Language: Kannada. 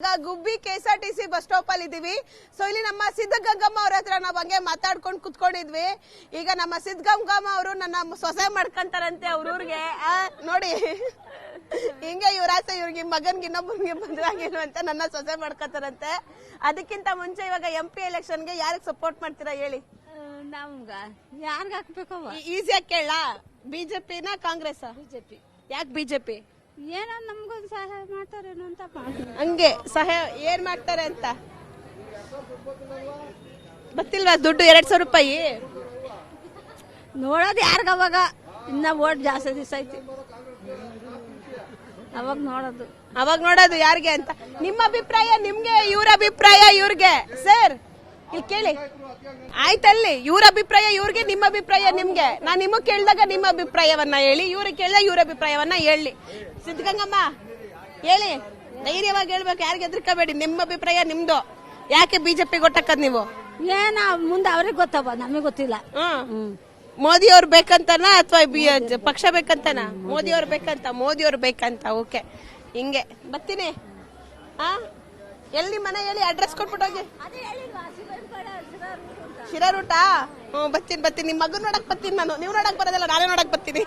ಈಗ Gubbi K S R T C bus stop ಅಲ್ಲಿ ಇದೀವಿ. ಸೊ ಇಲ್ಲಿ ನಮ್ಮ ಸಿದ್ಧಗಂಗಮ್ಮ ಅವ್ರ ಹತ್ರ ನಾವು ಹಂಗೆ ಮಾತಾಡ್ಕೊಂಡು ಕುತ್ಕೊಂಡಿದ್ವಿ. ಈಗ ನಮ್ಮ ಸಿದ್ಧಗಂಗಮ್ಮ ಅವರು ನನ್ನ ಸೊಸೆ ಮಾಡ್ಕೊಂತಾರಂತೆ ಅವ್ರ ಊರಿಗೆ. ನೋಡಿ. ಹಿಂಗೆ ಇವ್ರ ಆಸೆ ಇವ್ರಿಗೆ ಮಗನ್ಗೆ ಇನ್ನೊಬ್ಬನಿಗೆ ಬಂದ್ರಾಗೇನು ಅಂತ ನನ್ನ ಸೊಸೆ ಮಾಡ್ಕೊತಾರಂತೆ. ಅದಕ್ಕಿಂತ ಮುಂಚೆ ಇವಾಗ ಎಂ ಪಿ ಎಲೆಕ್ಷನ್ಗೆ ಯಾರಿಗೆ ಸಪೋರ್ಟ್ ಮಾಡ್ತೀರಾ ಹೇಳಿ? ನಮ್ಗ. ಯಾರ್ಗ ಹಾಕ್ಬೇಕು ಈಸಿಯಾಗಿ ಕೇಳ ಬಿಜೆಪಿನ ಕಾಂಗ್ರೆಸ್ ಬಿಜೆಪಿ ಯಾಕೆ ಬಿಜೆಪಿ ಏನೋ ನಮ್ಗೊಂದು ಸಹಾಯ ಮಾಡ್ತಾರೇನೋ ಅಂತ ಹಂಗೆ ಸಹಾಯ ಏನ್ ಮಾಡ್ತಾರೆ ಅಂತ? ಗೊತ್ತಿಲ್ವಾ ದುಡ್ಡು ಎರಡ್ ಸಾವಿರ ರೂಪಾಯಿ? ನೋಡೋದು ಯಾರಿಗ ಅವಾಗ? ಇನ್ನ ಓಟ್ ಜಾಸ್ತಿ ದಿವಸ ಐತಿ. ಅವಾಗ ನೋಡೋದು. ಅವಾಗ ನೋಡೋದು ಯಾರಿಗೆ ಅಂತ? ನಿಮ್ಮ ಅಭಿಪ್ರಾಯ ನಿಮ್ಗೆ ಇವ್ರ ಅಭಿಪ್ರಾಯ ಇವ್ರಿಗೆ. ಸರ್ ಇಲ್ಲಿ ಕೇಳಿ. ಆಯ್ತಲ್ಲಿ ಇವ್ರ ಅಭಿಪ್ರಾಯ ಇವ್ರಿಗೆ ನಿಮ್ಮ ಅಭಿಪ್ರಾಯ ನಿಮ್ಗೆ. ನಾನು ನಿಮಗ್ ಕೇಳಿದಾಗ ನಿಮ್ಮ ಅಭಿಪ್ರಾಯವನ್ನ ಹೇಳಿ ಇವ್ರಿಗೆ ಕೇಳಿದಾಗ ಇವ್ರ ಅಭಿಪ್ರಾಯವನ್ನ ಹೇಳಿ. ಸಿದ್ಧಗಂಗಮ್ಮ ಹೇಳಿ. ಧೈರ್ಯವಾಗಿ ಹೇಳ್ಬೇಕು ಯಾರಿಗೆ ಹೆದ್ರಕಬೇಡಿ ನಿಮ್ಮ ಅಭಿಪ್ರಾಯ ನಿಮ್ದು. ಯಾಕೆ ಬಿಜೆಪಿ ಗೊಟ್ಟಕ್ಕದ್ ನೀವು? ಏನ ಮುಂದೆ ಅವ್ರಿಗೆ ಗೊತ್ತಪ್ಪ ನಮಗೆ ಗೊತ್ತಿಲ್ಲ. ಹ್ಮ್. ಮೋದಿ ಅವ್ರು ಬೇಕಂತನ ಅಥವಾ ಪಕ್ಷ ಬೇಕಂತನ? ಮೋದಿ ಅವ್ರು ಬೇಕಂತ ಮೋದಿ ಅವ್ರು ಬೇಕಂತ ಓಕೆ. ಹಿಂಗೆ. ಬರ್ತೀನಿ. ಹಾ ಎಲ್ಲಿ ಮನೆ ಹೇಳಿ ಅಡ್ರೆಸ್ ಕೊಟ್ಬಿಟ್ಟೋಗಿ ಶಿರಾ ರೂಟಾ ಹ್ಞೂ ಬರ್ತೀನಿ ಬರ್ತೀನಿ ನಿಮ್ಮ ಮಗನ್ ನೋಡಕ್ ಬರ್ತೀನಿ ನಾನು. ನೀವು ನೋಡಕ್ ಬರೋದಿಲ್ಲ ನಾನೇ ನೋಡಕ್ ಬರ್ತೀನಿ.